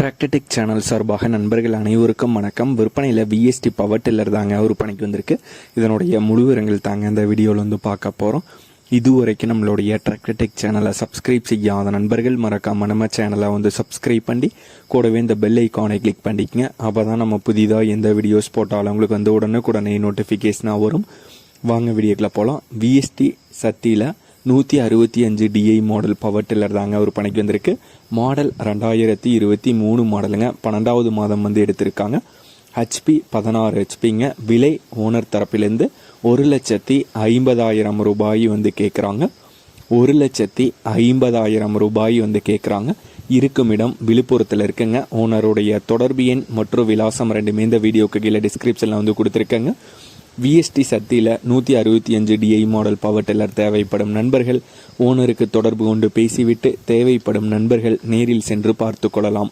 Tractor Tech channel சார்பாக நண்பர்கள் அனைவருக்கும் வணக்கம். விற்பனையில் விஎஸ்டி பவர் டில்லர் தாங்க விற்பனைக்கு வந்திருக்கு. இதனுடைய முழு விவரங்கள் தாங்க இந்த வீடியோவில் வந்து பார்க்க போகிறோம் இதுவரைக்கும் நம்மளுடைய டிராக்டர்டெக் சேனலை சப்ஸ்கிரைப் செய்யாத நண்பர்கள் மறக்காம நம்ம சேனலை வந்து சப்ஸ்கிரைப் பண்ணி கூடவே இந்த பெல் ஐக்கானை கிளிக் பண்ணிக்கங்க. அப்போ தான் நம்ம புதிதாக எந்த வீடியோஸ் போட்டாலும் உங்களுக்கு வந்து உடனுக்குடனே நோட்டிஃபிகேஷனாக வரும். வாங்க வீடியோக்கில் போகலாம் விஎஸ்டி சத்தியில் நூற்றி அறுபத்தி அஞ்சு டிஐ மாடல் பவர் டில்லர் தாங்க பணிக்கு வந்திருக்கு. மாடல் ரெண்டாயிரத்தி இருபத்தி மூணு மாடலுங்க பன்னெண்டாவது மாதம் வந்து எடுத்திருக்காங்க. ஹெச்பி பதினாறு ஹெச்பிங்க விலை ஓனர் தரப்பிலேருந்து ஒரு லட்சத்தி ஐம்பதாயிரம் ரூபாய் வந்து கேட்குறாங்க ஒரு லட்சத்தி ஐம்பதாயிரம் ரூபாய் வந்து கேட்குறாங்க இருக்கும் இடம் விழுப்புரத்தில் இருக்குங்க. ஓனருடைய தொடர்பு எண் மற்றும் விலாசம் ரெண்டுமே இந்த வீடியோக்கு கீழே டிஸ்கிரிப்ஷனில் வந்து கொடுத்துருக்கேங்க. விஎஸ்டி சக்தியில் நூற்றி அறுபத்தி அஞ்சு டிஐ மாடல் பவர் டில்லர் தேவைப்படும் நண்பர்கள் ஓனருக்கு தொடர்பு கொண்டு பேசிவிட்டு தேவைப்படும் நண்பர்கள் நேரில் சென்று பார்த்து கொள்ளலாம்.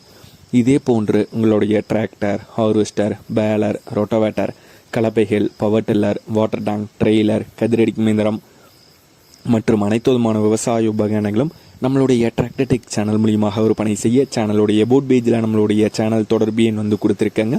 இதே போன்று உங்களுடைய tractor harvester baler rotavator கலப்பைகள் power tiller water tank trailer கதிரடி இயந்திரம் மற்றும் அனைத்து விதமான விவசாய உபகரணங்களும் நம்மளுடைய டிராக்டர்டெக் சேனல் மூலியமாக விற்பனை செய்ய சேனலுடைய போட் பேஜில் நம்மளுடைய சேனல் தொடர்பு எண் வந்து கொடுத்துருக்கேங்க.